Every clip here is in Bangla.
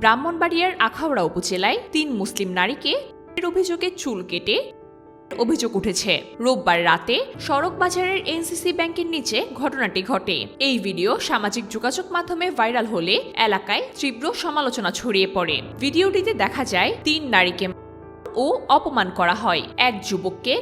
ব্রাহ্মণবাড়িয়ার আখাউড়া উপজেলায় তিন মুসলিম নারীকে অভিযোগে চুল কেটে অভিযোগ উঠেছে। রোববার রাতে সড়ক বাজারের এনসিসি ব্যাংকের নিচে ঘটনাটি ঘটে। এই ভিডিও সামাজিক যোগাযোগ মাধ্যমে ভাইরাল হলে এলাকায় তীব্র সমালোচনা ছড়িয়ে পড়ে। ভিডিওটিতে দেখা যায়, তিন নারীকে ও অপমান করা হয়। এক যুবককে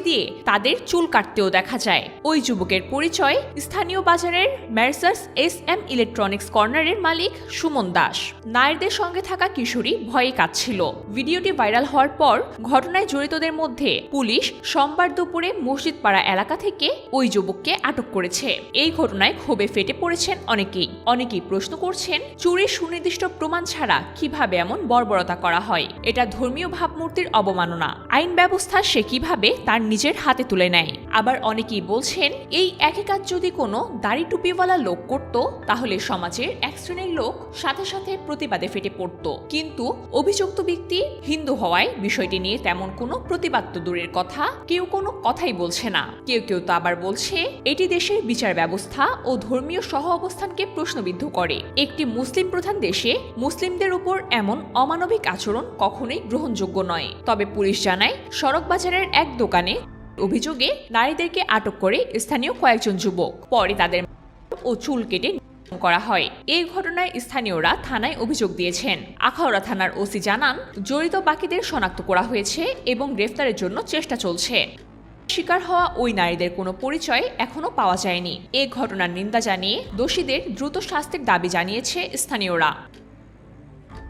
দিয়ে তাদের চুল কাটতেও দেখা যায়। ওই যুবকের পরিচয় স্থানীয় বাজারের ম্যারসার্স এস এম ইলেকট্রনিক্স কর্নারের মালিক সুমন দাস। নারীদের সঙ্গে থাকা কিশোরী ভয়ে কাঁদছিল। ভিডিওটি ভাইরাল হওয়ার পর ঘটনায় জড়িতদের মধ্যে পুলিশ সোমবার দুপুরে মসজিদ পাড়া এলাকা থেকে ওই যুবককে আটক করেছে। এই ঘটনায় ক্ষোভে ফেটে পড়েছেন অনেকেই। অনেকেই প্রশ্ন করছেন, চুরির সুনির্দিষ্ট প্রমাণ ছাড়া কীভাবে এমন বর্বরতা করা হয়? এটা ধর্মীয় ভাবমূর্তির অবমাননা। আইন ব্যবস্থা সে কীভাবে তার নিজের হাতে তুলে নেয়। আবার অনেকেই বলছেন, এই একই কাজ যদি কোনো দাড়ি টুপিওয়ালা লোক করত, তাহলে সমাজের এক শ্রেণির লোক সাথে সাথে প্রতিবাদে ফেটে পড়ত। কিন্তু অভিযুক্ত ব্যক্তি হিন্দু হওয়ায় বিষয়টি নিয়ে তেমন কোনো প্রতিবাদ তো দূরের কথা, কেউ কোনো কথাই বলছে না। কেউ কেউ তো আবার বলছে, এটি দেশের বিচার ব্যবস্থা ও ধর্মীয় সহ অবস্থানকে প্রশ্নবিদ্ধ করে। একটি মুসলিম প্রধান দেশে মুসলিমদের উপর এমন অমানবিক আচরণ কখনোই গ্রহণযোগ্য নয়। তবে পুলিশ জানায় সড়ক বাজারের এক দোকানে অভিযোগে নারীদেরকে আটক করে স্থানীয় কয়েকজন যুবক। পরে তাদের ও চুল কেটে করা হয়। এই ঘটনায় স্থানীয়রা থানায় অভিযোগ দিয়েছেন। আখাউড়া থানার ওসি জানান, জড়িত বাকিদের শনাক্ত করা হয়েছে এবং গ্রেফতারের জন্য চেষ্টা চলছে। শিকার হওয়া ওই নারীদের কোনো পরিচয় এখনও পাওয়া যায়নি। এ ঘটনার নিন্দা জানিয়ে দোষীদের দ্রুত শাস্তির দাবি জানিয়েছে স্থানীয়রা।